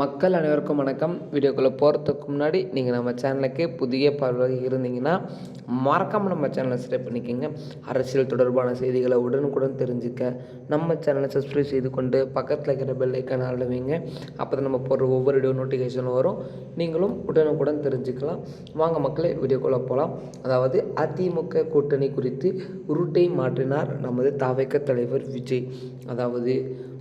மக்கள் அனைவருக்கும் வணக்கம். வீடியோக்குள்ளே போகிறதுக்கு முன்னாடி நீங்கள் நம்ம சேனலுக்கு புதிய பார்வையாக இருந்தீங்கன்னா மறக்காமல் நம்ம சேனலை சப்ஸ்கிரைப் பண்ணிக்கோங்க. அரசியல் தொடர்பான செய்திகளை உடனுக்குடன் தெரிஞ்சுக்க நம்ம சேனலை சப்ஸ்கிரைப் செய்து கொண்டு பக்கத்தில் இருக்கிற பெல் ஐக்கான அழுவீங்க. அப்போ தான் நம்ம போடுற ஒவ்வொரு வீடியோ நோட்டிஃபிகேஷன் வரும். நீங்களும் உடனுக்குடன் தெரிஞ்சுக்கலாம். வாங்க மக்களே வீடியோக்குள்ளே போகலாம் அதாவது அதிமுக கூட்டணி குறித்து உருட்டை மாற்றினார் நமது தாவைக்க தலைவர் விஜய். அதாவது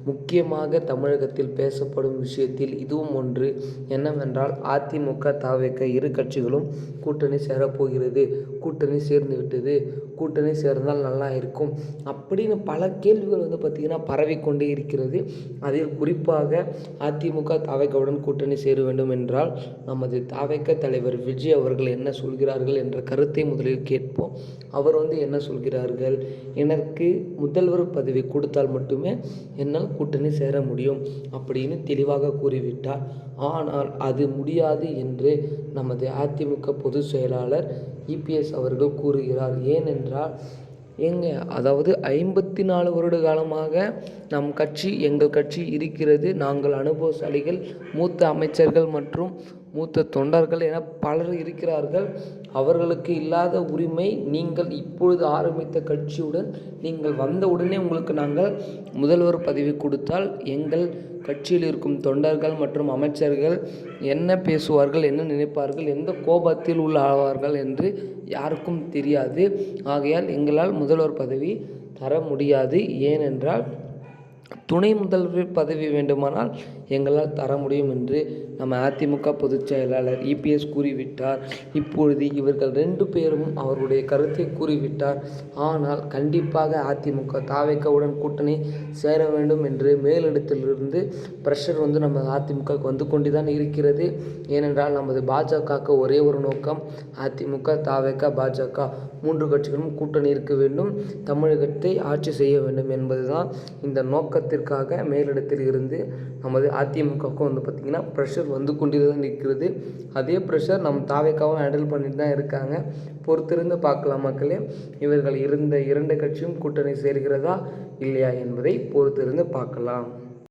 முக்கியமாக தமிழகத்தில் பேசப்படும் விஷயத்தில் இதுவும் ஒன்று. என்னவென்றால் அதிமுக தாவேக்க இரு கட்சிகளும் கூட்டணி சேரப்போகிறது. கூட்டணி சேர்ந்து விட்டது. கூட்டணி சேர்ந்தால் நல்லா இருக்கும். அப்படின்னு பல கேள்விகள் வந்து பார்த்திங்கன்னா பரவிக்கொண்டே இருக்கிறது. அதில் குறிப்பாக அதிமுக தாவேக்காவுடன் கூட்டணி சேர வேண்டும் என்றால் நமது தாவேக்க தலைவர் விஜய் அவர்கள் என்ன சொல்கிறார்கள் என்ற கருத்தை முதலில் கேட்போம். அவர் வந்து என்ன சொல்கிறார்கள்? எனக்கு முதல்வர் பதவி கொடுத்தால் மட்டுமே என்னால் கூட்டணி சேர முடியும் அப்படின்னு தெளிவாக கூறிவிட்டார். ஆனால் அது முடியாது என்று நமது அதிமுக பொதுச் செயலாளர் இபிஎஸ் அவர்கள் கூறுகிறார். ஏனென்றால் எங்க அதாவது ஐம்பத்தி நாலு வருட காலமாக நம் கட்சி எங்கள் கட்சி இருக்கிறது. நாங்கள் அனுபவசாலிகள் மூத்த அமைச்சர்கள் மற்றும் மூத்த தொண்டர்கள் என பலர் இருக்கிறார்கள். அவர்களுக்கு இல்லாத உரிமை நீங்கள் இப்பொழுது ஆரம்பித்த கட்சியுடன் நீங்கள் வந்த உடனே உங்களுக்கு நாங்கள் முதல்வர் பதவி கொடுத்தால் எங்கள் கட்சியில் இருக்கும் தொண்டர்கள் மற்றும் அமைச்சர்கள் என்ன பேசுவார்கள் என்ன நினைப்பார்கள் எந்த கோபத்தில் உள்ள ஆவார்கள் என்று யாருக்கும் தெரியாது. ஆகையால் எங்களால் முதல்வர் பதவி தர முடியாது. ஏனென்றால் துணை முதல்வர் பதவி வேண்டுமானால் எங்களால் தர முடியும் என்று நம்ம அதிமுக பொதுச் செயலாளர் இபிஎஸ் கூறிவிட்டார். இப்பொழுது இவர்கள் ரெண்டு பேரும் அவருடைய கருத்தை கூறிவிட்டார். ஆனால் கண்டிப்பாக அதிமுக தாவேக்காவுடன் கூட்டணி சேர வேண்டும் என்று மேலிடத்திலிருந்து ப்ரெஷர் வந்து நம்ம அதிமுகவுக்கு வந்து கொண்டு தான் இருக்கிறது. ஏனென்றால் நமது பாஜகவுக்கு ஒரே ஒரு நோக்கம் அதிமுக தாவேக்கா பாஜக மூன்று கட்சிகளும் கூட்டணி இருக்க வேண்டும். தமிழகத்தை ஆட்சி செய்ய வேண்டும் என்பதுதான் இந்த நோக்கம். நோக்கத்திற்காக மேலிடத்தில் இருந்து நமது அதிமுகவுக்கும் வந்து பார்த்திங்கன்னா ப்ரெஷர் வந்து கொண்டு தான் நிற்கிறது. அதே ப்ரெஷர் நம் தாவைக்காவும் ஹேண்டில் பண்ணிட்டு தான் இருக்காங்க. பொறுத்திருந்து பார்க்கலாம் மக்களே இவர்கள் இருந்த இரண்டு கட்சியும் கூட்டணி சேர்கிறதா இல்லையா என்பதை பொறுத்திருந்து பார்க்கலாம்.